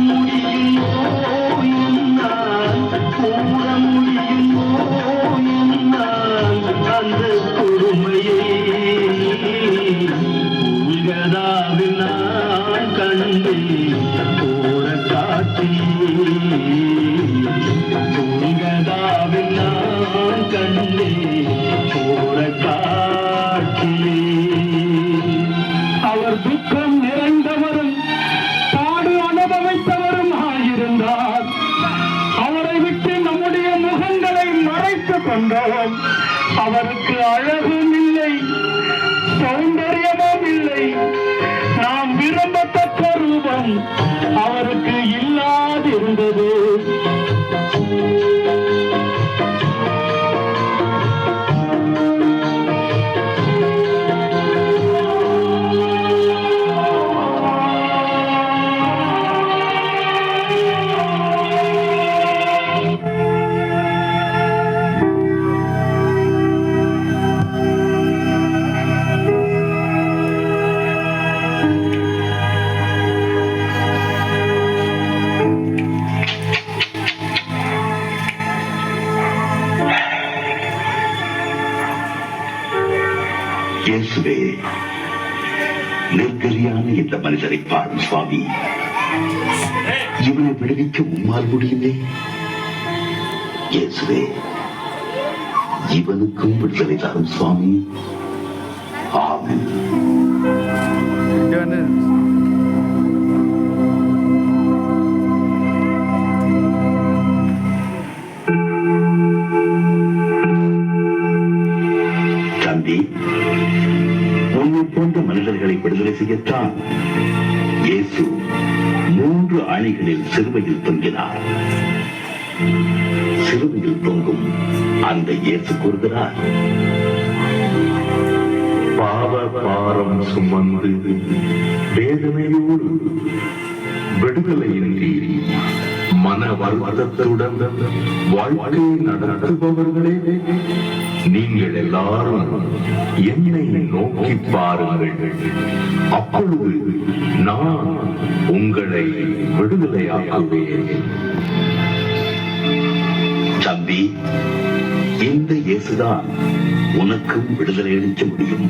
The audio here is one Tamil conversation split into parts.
Hallelujah. கொண்டவன் கொண்டோம் அவருக்கு அழகும் இல்லை சௌந்தரியமும் இல்லை. நாம் விரும்பத்தக்க ரூபம். நிர்கரியான மனிதரை பாடும் சுவாமி. இவனை விடுவிக்க உம்மால் முடியுமே? இயேசுவே இவனுக்கும் விடுதலை தரும் சுவாமி. மனிதர்களை விடுதலை செய்யத்தான் இயேசு மூன்று அணிகளில் சிறுவையில் தொங்கினார். சிறுவையில் தொங்கும் அந்த இயேசு கூறுகிறார் பாவ பாரம் சுமந்து வேதனையோடு விடுதலையின்றி மன வருத்தத்துடன் வாழ்க்கை நடத்துபவர்களே. நீங்கள் எல்லாரும் என்னை நோக்கி பாருங்கள். அப்பொழுது நான் உங்களை விடுதலையாக்குவேன். தம்பி இந்த இயேசுதான் உனக்கும் விடுதலை அளிக்க முடியும்.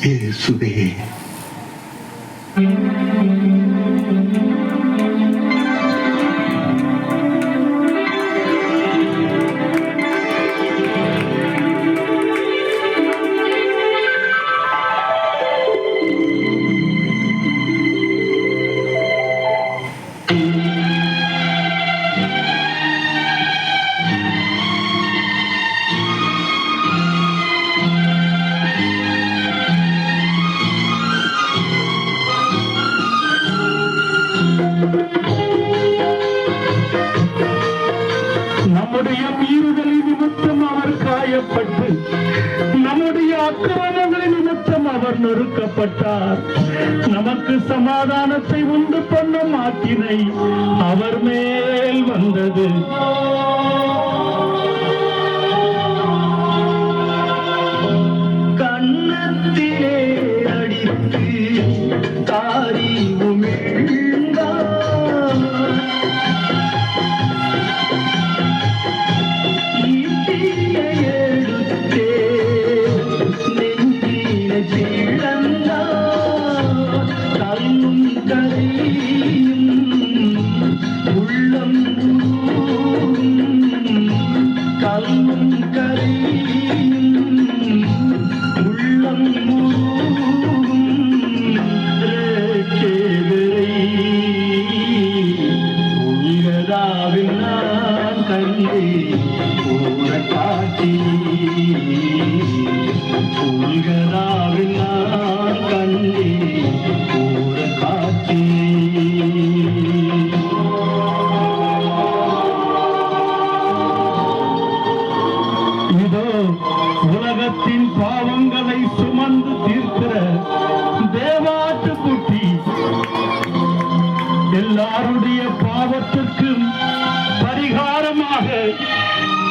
இயேசுவே நம்முடைய நொறுக்கப்பட்டார். நமக்கு சமாதானத்தை உண்டு பண்ணும் ஆக்கினை அவர் மேல் வந்தது. கண்டு போற காட்சி கொள்கதாவில் நான் கண்டேன்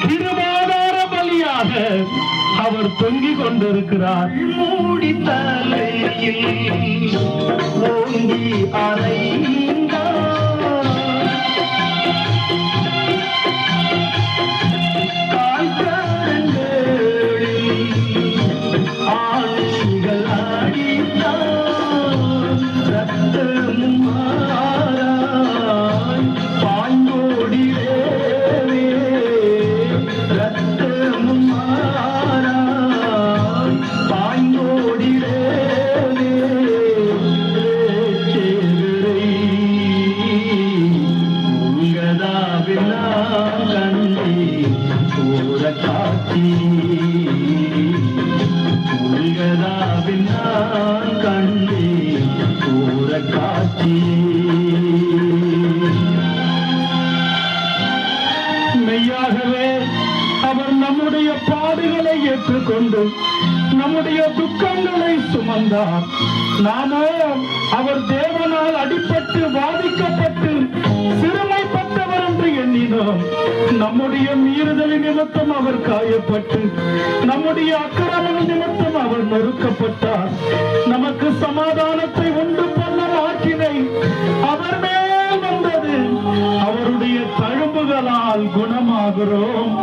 திருமாதார பலியாக அவர் தொங்கிக் கொண்டிருக்கிறார். மூடி தலையில் ஓங்கி சுமந்தார் நாமோ அவர் தேவனால் அடிப்பட்டு பாதிக்கப்பட்டு சிறுமைப்பட்டவர் என்று எண்ணினோம். நம்முடைய மீறுதல் நிமித்தம் அவர் காயப்பட்டு நம்முடைய அக்கிரம நிமித்தம் அவர் நொறுக்கப்பட்டார் நமக்கு சமாதானத்தை உண்டு பண்ணும் ஆக்கினை அவர் மேல் வந்தது. அவருடைய தழும்புகளால் குணமாகிறோம்.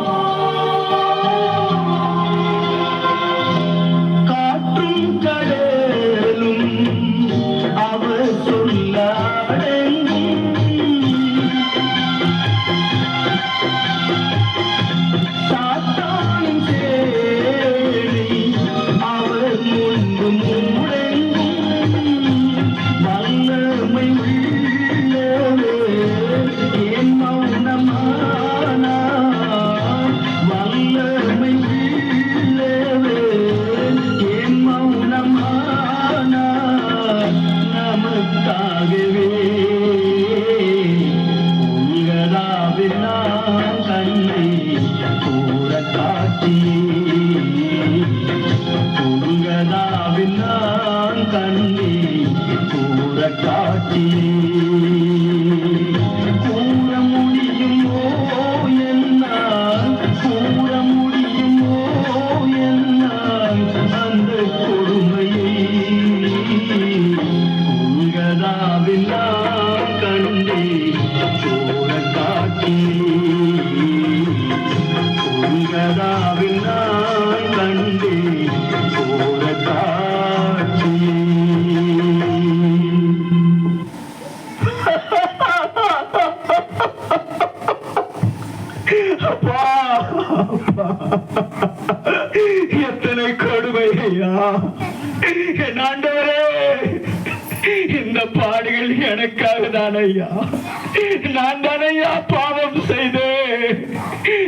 எத்தனை என் ஆண்டவரே இந்த பாடுகள் எனக்காக தான் ஐயா நான் தானையா பாவம் செய்தேன்.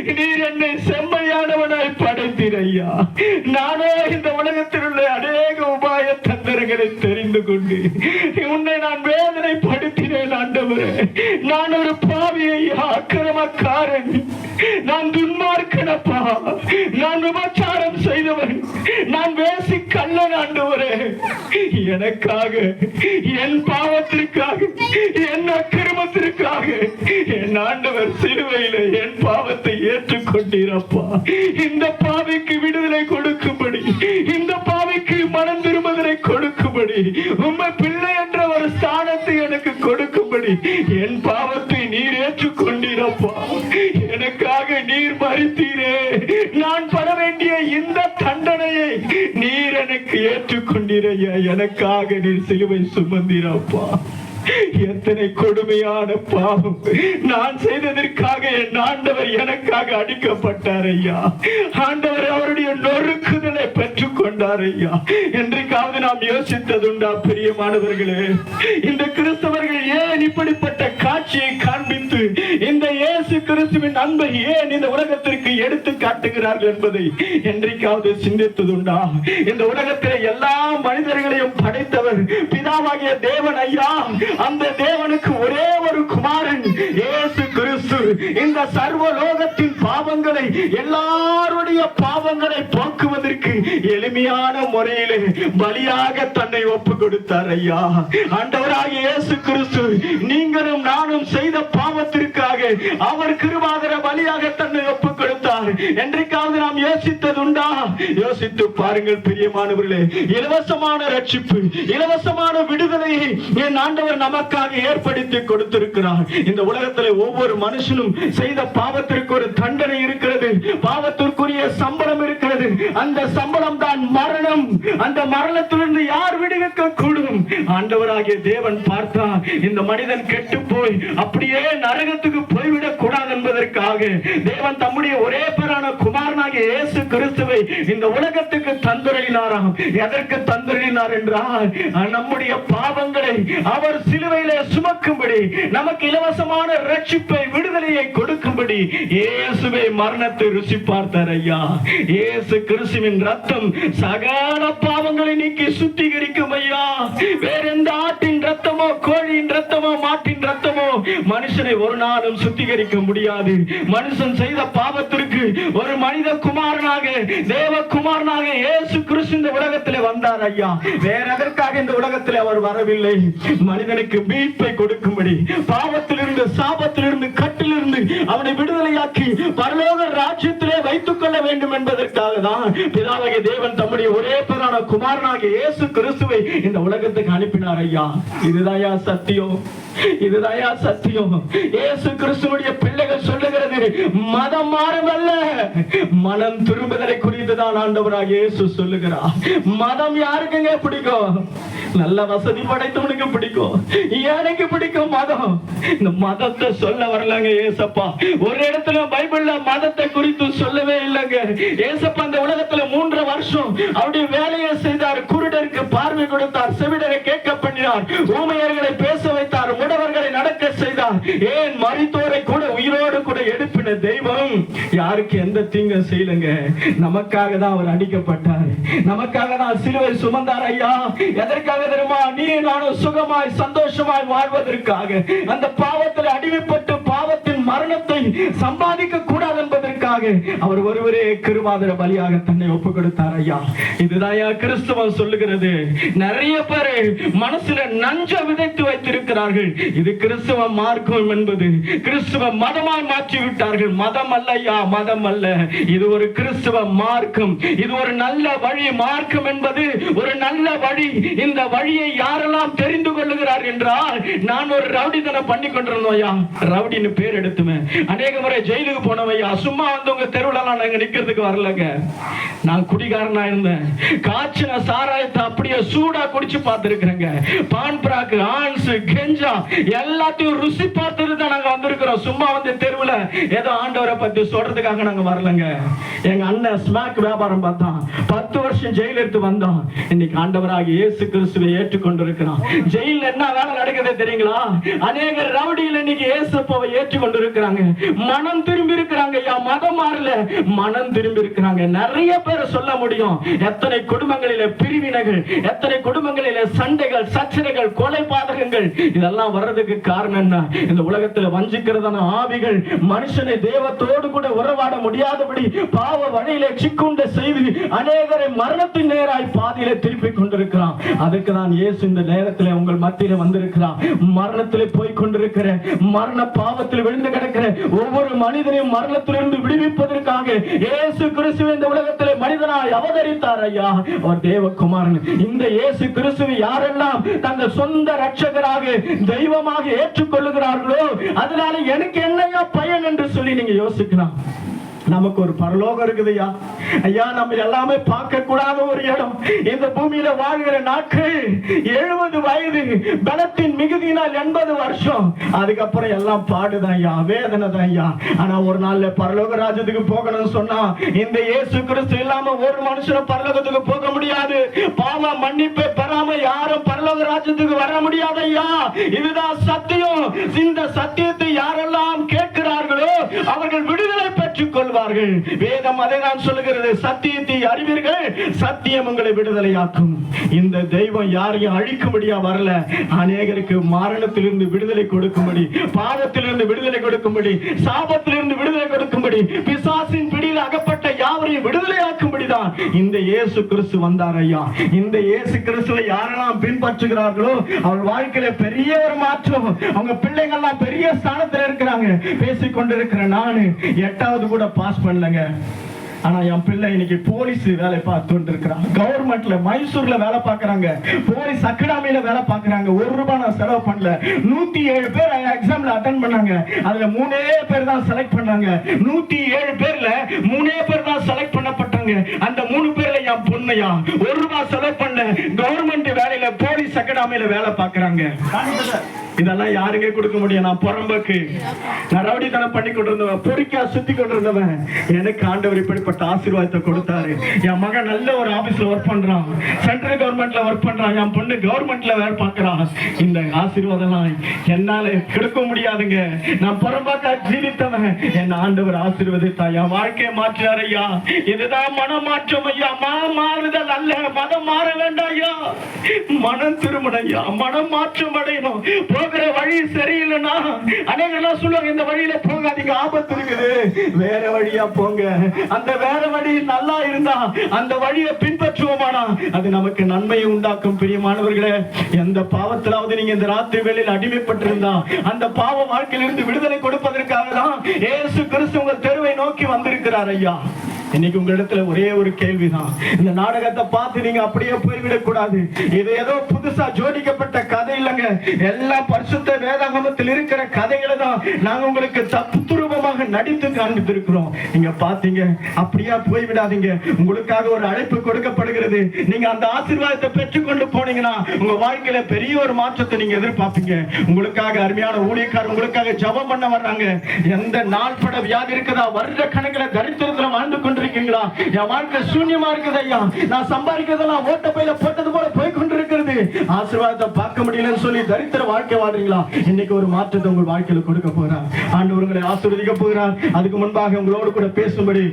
நீர் என்னை செம்மையானவனாய் படைத்தீர் ஐயா நானே இந்த உலகத்தில் உள்ள அநேக உபாய தந்திரங்களை தெரிந்து கொண்டு உன்னை நான் வேதனை படுத்தினேன் ஆண்டவரே. நான் ஒரு பாவியை ஐயா அக்கிரமக்காரன் நான் துன்மார்க்கனப்பா நான் விபச்சாரம் செய்தவன். நான் வேசி கண்ணன் ஆண்டவரே. எனக்காக என் பாவத்திற்காக என் அக்கிரமத்திற்காக என் ஆண்டவர் சிலுவையில என் பாவத்தை ஏற்றுக்கொண்டீரப்பா. இந்த பாவிக்கு விடுதலை கொடுக்கும்படி இந்த பாவிக்கு மனம் திரும்புதலை கொடுக்கும்படி உண்மை பிள்ளை என்ற ஒரு ஸ்தானத்தை எனக்கு கொடுக்கும்படி எனக்காக நீர் சிலுவை சுமந்தீரப்பா. எத்தனை கொடுமையான பாவம். நான் செய்ததற்காக என் ஆண்டவர் எனக்காக அடிக்கப்பட்டார் ஐயா. ஆண்டவர் அவருடைய நொறுக்குதலை பெற்றுக் கொண்டார் ஐயா என்றைக்காவது நாம் யோசித்ததுண்டா பிரியமானவர்களே. இந்த கிறிஸ்தவர்கள் ஏன் இப்படிப்பட்ட காட்சியை காண்பித்து இந்த இயேசு கிறிஸ்துவின் அன்பை ஏன் இந்த உலகத்திற்கு எடுத்து காட்டுகிறார்கள் என்பதை என்றைக்காவது சிந்தித்ததுண்டா? இந்த உலகத்தில் எல்லா மனிதர்களையும் படைத்தவர் பிதாவாகிய தேவன் ஐயா. அந்த தேவனுக்கு ஒரே ஒரு குமாரன் இயேசு கிறிஸ்து. இந்த சர்வ லோகத்தின் பாவங்களை எல்லாருடைய பாவங்களை போக்குவதற்கு எளிமையான முறையிலே பலியாக தன்னை ஒப்பு கொடுத்தார் ஐயா ஆண்டவராக இயேசு கிறிஸ்து நீங்களும் நானும் செய்த பாவத்திற்காக அவர் கிருபாகர பலியாக தன்னை ஒப்பு கொடுத்தார் என்றைக்காவது நாம் யோசித்தது உண்டா? யோசித்து பாருங்கள் பிரியமானவர்களே இலவசமான ரட்சிப்பு இலவசமான விடுதலையை என் ஆண்டவர் நமக்காக ஏற்படுத்தி கொடுத்திருக்கிறார். இந்த உலகத்தில் ஒவ்வொரு மனுஷனும் செய்த பாவத்திற்கு ஒரு தண்டனை இருக்கிறது பாவத்திற்குரிய சம்பளம் இருக்கிறது. அந்த சம்பளம் தான் மரணம். அந்த மரணத்திலிருந்து யார் விடுவிக்க கூடும் ஆண்டவராகிய தேவன் பார்த்தா இந்த மனிதன் கெட்டு போய் அப்படியே நரகத்துக்கு போய்விடக் கூடாது என்பதற்காக தேவன் தம்முடைய ஒரே பேரான குமாரனாகிய இயேசு கிறிஸ்துவை இந்த உலகத்துக்கு தந்தருளினாராம் எதற்கு தந்தருளினார் என்றால் நம்முடைய பாவங்களை அவர் சிலுவையிலே சுமக்கும்படி நமக்கு இலவசமான ரட்சிப்பை விடுதலையை கொடுக்கும்படி இயேசுவை மரணத்தை ருசி பார்த்தார் ஐயா. இயேசு கிறிஸ்துவின் ரத்தம் சகல பாவங்களை நீக்கி சுத்திகரிக்கும் ஐயா. வேற எந்த ஆட்டின் ரத்தமோ கோழியின் ரத்தமோ மாட்டின் ரத்தமோ மனுஷனை ஒரு நாளும் சுத்திகரிக்க முடியாது. மனுஷன் செய்த பாவத்திற்கு ஒரு மனித குமாரனாக தேவ குமாரனாக இயேசு கிறிஸ்து இந்த உலகத்திலே வந்தார் ஐயா. வேற எதற்காக இந்த உலகத்தில் அவர் வரவில்லை? மனிதனுக்கு மீட்பை கொடுக்கும்படி பாவத்திலிருந்து சாபத்திலிருந்து சிறையிலிருந்து அவனை விடுதலையாக்கி பரலோக ராஜ்யத்திலே வைத்துக் கொள்ள வேண்டும் என்பதற்காக தான் பிதாவாகிய தேவன் தம்முடைய ஒரே பேரான குமாரனாகிய இயேசு கிறிஸ்துவை இந்த உலகத்துக்கு அனுப்பினார் ஐயா. இதுதாயா சத்தியம். இதுதாயா சத்தியம். இயேசு கிறிஸ்துவுடைய பிள்ளைகள் சொல்லுகிறது மதம் மாறுமல்ல. மனம் திரும்புதலை குறித்துதான் ஆண்டவராக இயேசு சொல்லுகிறார். மதம் யாருக்குங்க பிடிக்கும்? நல்ல வசதி படைத்தவனுக்கு பிடிக்கும். எனக்கு பிடிக்கும் மதம். இந்த மதத்தை சொல்ல வரலங்க ஏசப்பா. ஒரு இடத்துல பைபிள்ல மதத்தை குறித்து சொல்லவே இல்லைங்க. ஏசப்பா இந்த உலகத்துல மூன்று வருஷம் அவருடைய வேலையை செய்தார். குருடருக்கு பார்வை கொடுத்தார். செவிடரை கேட்க பண்ணினார். ஊமையர்களை பேச வைத்தார். முடவர்களை நடக்க செய்தார். ஏன் மறித்தோரை கூட எடுப்பின தெய்வம் யாருக்கு எந்த தீங்கும் செய்யலங்க. நமக்காக தான் அவர் அடிக்கப்பட்டார். நமக்காக தான் சிலுவை சுமந்தார் ஐயா. எதற்காக தெரியுமா? நீ நானும் சுகமாய் சந்தோஷமாய் வாழ்வதற்காக. அந்த பாவத்தில் அடிமைப்பட்டு பாவத்தின் மரணத்தை சம்பாதிக்க கூடாது என்பதற்காக அவர் ஒருவரே கிருபாதர பலியாக தன்னை ஒப்பு கொடுத்தார் ஐயா. இதுதான் ஐயா கிறிஸ்துவம் சொல்லுகிறது. நிறைய பேர் மனசுல நஞ்ச விதைத்து வைத்திருக்கிறார்கள். இது கிறிஸ்துவ மார்க்கம் என்பது. கிறிஸ்துவ மதமாய் மாற்றி விட்டார்கள் மதம் அல்ல ஐயா மதம் அல்ல இது ஒரு கிறிஸ்துவ மார்க்கம். இது ஒரு நல்ல வழி மார்க்கம் என்பது. ஒரு நல்ல வழி. இந்த வழியை யாரெல்லாம் தெரிந்து கொள்ளுகிறார் என்றால் நான் ஒரு ரவுடி தனம் பண்ணி கொண்டிருந்தோம் ஐயா. ரவுடின்னு பேர் எடுத்துவேன் அநேக முறை ஜெயிலுக்கு போனவையா சும்மா வந்து உங்க தெருவுல நான் நிக்கிறதுக்கு வரலங்க. நான் குடிகாரனா இருந்தேன். காய்ச்சின சாராயத்தை அப்படி சூடா குடிச்சு பார்த்திருக்கிறேங்க. பான் பிராக்கு ஆன்ஸ் கெஞ்சா எல்லாத்தையும் ருசி பார்த்துட்டு தான் நாங்க வந்திருக்கிறோம். சும்மா வந்து தெருவுல ஏதோ ஆண்டவரை பற்றி சொல்றதுக்காக நாங்க வரலங்க. எங்க அண்ணன் ஸ்மாக் வியாபாரம் பார்த்தான். பத்து வருஷம் ஜெயில் எடுத்து வந்தோம் இன்னைக்கு ஆண்டவராக இயேசு கிறிஸ்துவை ஏற்றுக்கொண்டிருக்கிறான். ஜெயில என்ன வேலை நடக்குது தெரியுங்களா? அநேக ரவுடியில் இன்னைக்கு இயேசுப்பாவை ஏற்றுக்கொண்டு இருக்கிறாங்க மனம் திரும்பி இருக்கிறாங்க. ஐயா மதம் மாறல. மனம் திரும்பி இருக்கிறாங்க. நிறைய பேர் சொல்ல முடியும். எத்தனை குடும்பங்களில பிரிவினைகள் எத்தனை குடும்பங்களில சண்டைகள் சச்சரவுகள் கொலை பாதகங்கள் இதெல்லாம் வர்றதுக்கு காரணம் என்ன? இந்த உலகத்துல வஞ்சிக்கிறதான ஆவிகள் மனுஷனை தேவத்தோடு கூட உறவாட முடியாதபடி பாவ வழியில சிக்குண்ட செய்து அநேகரை மரணத்தின் நேராய் பாதியில திருப்பி கொண்டிருக்கிறான். அதுக்கு தான் இயேசு இந்த நேரத்துல உங்கள் மத்தியில வந்திருக்கிறான் மரணத்திலே போய் கொண்டிருக்கிற மரண பாவத்தில் விழுந்து கிடக்கிற ஒவ்வொரு மனிதனையும் மரணத்திலிருந்து விடுவிப்பதற்காக இயேசு கிறிஸ்துவ இந்த உலகத்திலே மனிதனாய் அவதரித்தார் ஐயா. அவர் தேவகுமாரன். இந்த இயேசு கிறிஸ்துவை யாரெல்லாம் தங்கள் சொந்த ரட்சகராக தெய்வமாக ஏற்றுக்கொள்ளுகிறார்களோ அதனால எனக்கு என்னையா பயன் என்று சொல்லி நீங்க யோசிக்கலாம். நமக்கு ஒரு பரலோகம் இருக்குதுயா ஐயா நம்ம எல்லாமே பார்க்க கூடாத ஒரு இடம். இந்த பூமியில வாழ்கிற நாட்கள் எழுபது வயது பலத்தின் மிகுதியினால் எண்பது வருஷம். அதுக்கப்புறம் எல்லாம் பாடுதான் ஐயா வேதனை தான் ஐயா ஆனா ஒரு நாள்ல பரலோக ராஜ்யத்துக்கு போகணும்னு சொன்னா இந்த இயேசு கிறிஸ்து இல்லாம ஒரு மனுஷனும் பரலோகத்துக்கு போக முடியாது. பாவ மன்னிப்பை பெறாம யாரும் பரலோக ராஜ்யத்துக்கு வர முடியாது ஐயா இதுதான் சத்தியம். இந்த சத்தியத்தை யாரெல்லாம் கேட்கிறார்களோ அவர்கள் விடுதலை பெற்று பெற்றுக்கொள்வார்கள் வேதம் அதை நான் சொல்லுகிறது. சத்தியத்தை அறிவீர்கள். சத்தியம் உங்களை விடுதலையாக்கும். இந்த தெய்வம் யாரையும் அழிக்கும்படியா வரல. அநேகருக்கு மரணத்திலிருந்து விடுதலை கொடுக்கும்படி பாவத்திலிருந்து விடுதலை கொடுக்கும்படி சாபத்திலிருந்து விடுதலை கொடுக்கும்படி பிசாசின் பிடியில் அகப்பட்ட யாவரையும் விடுதலையாக்கும்படிதான் இந்த இயேசு கிறிஸ்து வந்தார் ஐயா. இந்த இயேசு கிறிஸ்துவை யாரெல்லாம் பின்பற்றுகிறார்களோ அவள் வாழ்க்கையில பெரிய ஒரு மாற்றம். அவங்க பிள்ளைங்கள்லாம் பெரிய ஸ்தானத்தில் இருக்கிறாங்க. பேசிக்கொண்டிருக்கிற நானு எட்டாவது கூட பாஸ் பண்ணலங்க. ஆனா என் பிள்ளை இன்னைக்கு போலீஸ் வேலை பார்த்துட்டு இருக்கிறான் கவர்மெண்ட்ல மைசூர்ல வேலை பார்க்கறாங்க. போலீஸ் அகாடமியில வேலை பார்க்கறாங்க. ஒரு ரூபாய் நான் செலவு பண்ணல. நூத்தி ஏழு பேர் எக்ஸாம்ல அட்டன் பண்ணாங்க. அதுல மூணே பேர் தான் செலக்ட் பண்ணாங்க. நூத்தி ஏழு பேர்ல மூணே பேர் தான் செலக்ட் பண்ணப்பட்ட பண்ணப்பட்டாங்க அந்த மூணு பேர்ல என் பொண்ணையா? ஒரு ரூபாய் செலவு பண்ண கவர்மெண்ட் வேலையில போலீஸ் அகாடமியில வேலை பாக்குறாங்க இதெல்லாம் யாருங்க கொடுக்க முடியும்? நான் புறம்போக்கு. நான் ரவுடித்தனம் பண்ணி கொண்டிருந்தவன் பொறிக்கா சுத்தி கொண்டிருந்தவன். எனக்கு ஆண்டவர் இப்படிப்பட்ட ஆசீர்வாதத்தை கொடுத்தாரு. என் மகன் நல்ல ஒரு ஆபீஸ்ல ஒர்க் பண்றான். சென்ட்ரல் கவர்மெண்ட்ல ஒர்க் பண்றான். என் பொண்ணு கவர்மெண்ட்ல வேலை பார்க்கறான் இந்த ஆசீர்வாதம்லாம் என்னால கொடுக்க முடியாதுங்க. நான் புறம்பாக்கா ஜீவித்தவன். என் ஆண்டவர் ஆசீர்வதித்தா என் வாழ்க்கையை மாற்றினார் ஐயா. இதுதான் மனமாற்றம் ஐயா மா மாறுதல் அல்ல. மதம் மாற வேண்டாம் ஐயா மனம் திருமணம் ஐயா மனம் மாற்றம் அடையணும். போகிற வழி சரியில்லைன்னா அநேகெல்லாம் சொல்லுவாங்க இந்த வழியில போகாதீங்க ஆபத்து இருக்குது. வேற வழியா போங்க. அந்த வேற வழி நல்லா இருந்தா அந்த வழியை பின்பற்றுவோமானா? அது நமக்கு நன்மையை உண்டாக்கும் பிரியமானவர்களே. எந்த பாவத்திலாவது நீங்க இந்த ராத்திரி வேளையில் அடிமைப்பட்டிருந்தா அந்த பாவ வாழ்க்கையிலிருந்து விடுதலை கொடுப்பதற்காக தான் ஏசு கிறிஸ்து உங்கள் தெருவை நோக்கி வந்திருக்கிறார் ஐயா. இன்னைக்கு உங்களிடத்துல ஒரே ஒரு கேள்விதான். இந்த நாடகத்தை பார்த்து நீங்க அப்படியே போய்விடக் கூடாது இது ஏதோ புதுசா ஜோடிக்கப்பட்ட கதை இல்லைங்க. எல்லா பரிசுத்த வேதாகமத்தில் இருக்கிற கதைகளை தான் நாங்க உங்களுக்கு தத்துரூபமாக நடித்து காண்பித்திருக்கிறோம். நீங்க பாத்தீங்க அப்படியா போய்விடாதீங்க. உங்களுக்காக ஒரு அழைப்பு கொடுக்கப்படுகிறது. நீங்க அந்த ஆசீர்வாதத்தை பெற்றுக்கொண்டு போனீங்கன்னா உங்க வாழ்க்கையில பெரிய ஒரு மாற்றத்தை நீங்க எதிர்பார்ப்பீங்க. உங்களுக்காக அருமையான ஊழியக்காரர் உங்களுக்காக ஜெபம் பண்ண வர்றாங்க. எந்த நாள் பட வியாதி இருக்கதா? வருட கணக்கில் தரித்திரத்தில் வாழ்ந்து கொண்டு கொண்டிருக்கீங்களா? என் வாழ்க்கை சூன்யமா இருக்குது ஐயா. நான் சம்பாதிக்கிறதெல்லாம் ஓட்ட பையில போட்டது போல போய் கொண்டிருக்கிறது ஆசீர்வாதத்தை பார்க்க முடியலன்னு சொல்லி தரித்திர வாழ்க்கை வாழ்றீங்களா? இன்னைக்கு ஒரு மாற்றத்தை உங்கள் வாழ்க்கையில கொடுக்க போறார் ஆண்டு உங்களை ஆசீர்வதிக்க போகிறார். அதுக்கு முன்பாக உங்களோடு கூட பேசும்படி